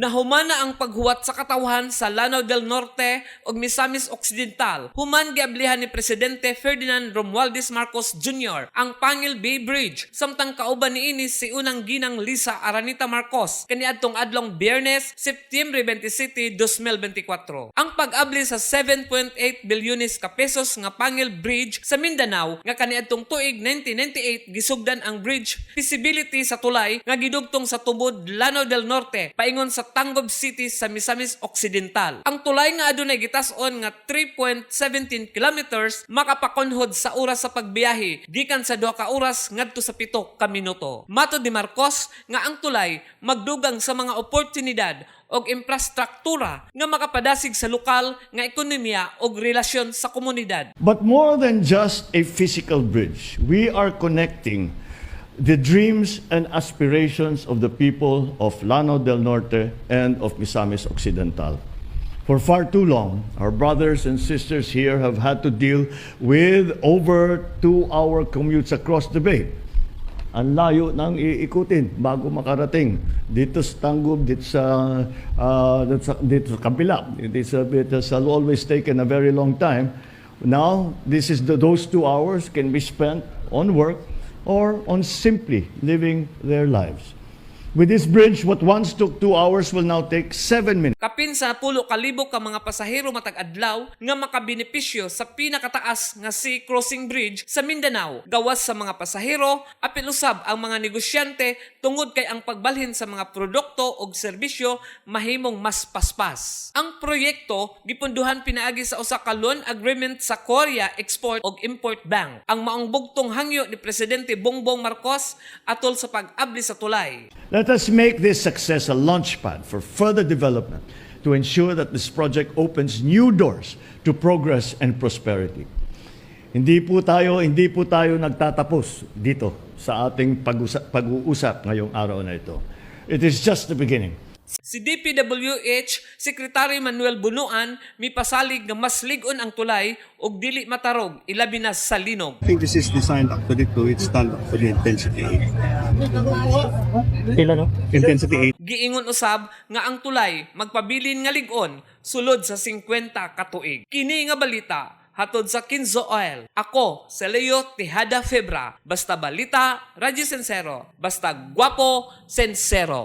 Nahumana ang paghuwat sa katawhan sa Lanao del Norte ug Misamis Occidental. Human giablihan ni Presidente Ferdinand Romualdez Marcos Jr. ang Pangil Bay Bridge samtang kauban niini si unang ginang Lisa Aranita Marcos kaniadtong adlong Biyernes, Septyembre 27, 2024. Ang pag-abli sa 7.8 bilyones ka pesos nga Pangil Bridge sa Mindanao nga kaniadtong tuig 1998 gisugdan ang bridge feasibility sa tulay nga gidugtong sa tubod Lanao del Norte paingon sa Tangob City sa Misamis Occidental. Ang tulay nga adunay gitas-on nga 3.17 kilometers makapakonhod sa oras sa pagbiyahe gikan sa duha ka oras ngadto sa pito ka minuto. Mato di Marcos nga ang tulay magdugang sa mga oportunidad og infrastruktura nga makapadasig sa lokal nga ekonomiya og relasyon sa komunidad. But more than just a physical bridge, we are connecting the dreams and aspirations of the people of Lano del Norte and of Misamis Occidental. For far too long, our brothers and sisters here have had to deal with over two-hour commutes across the bay. Ang layo nang iikutin bago makarating dito sa Tangub, dito sa, ah, dito sa, dito sa kabila. It is a bit, has always taken a very long time. Now, this is the, those two hours can be spent on work or on simply living their lives. With this bridge, what once took two hours will now take seven minutes. Kapin sa pulo kalibo ka mga pasahero matag adlaw nga makabenepisyo sa pinakataas nga sea crossing bridge sa Mindanao. Gawas sa mga pasahero, apil usab ang mga negosyante tungod kay ang pagbalhin sa mga produkto ug serbisyo mahimong mas paspas. Ang proyekto gipunduhan pinaagi sa usa ka loan agreement sa Korea Export ug Import Bank. Ang maong bugtong hangyo ni Presidente Bongbong Marcos atol sa pag-abli sa tulay. Let us make this success a launchpad for further development to ensure that this project opens new doors to progress and prosperity. Hindi po tayo, hindi po tayo nagtatapos dito sa ating pag-uusap ngayong araw na ito. It is just the beginning. Si DPWH Secretary Manuel Bunuan mipasalig nga mas ligon ang tulay ug dili matarog ilabi na sa linog. I think this is designed actually to withstand actually intensity 8. Pila no? Intensity 8. Giingon usab nga ang tulay magpabilin nga ligon sulod sa 50 ka tuig. Kini nga balita hatod sa Kinzo Oil. Ako, si Leo Tejada Febra. Basta balita, Radyo Sensero. Basta guwapo, sensero.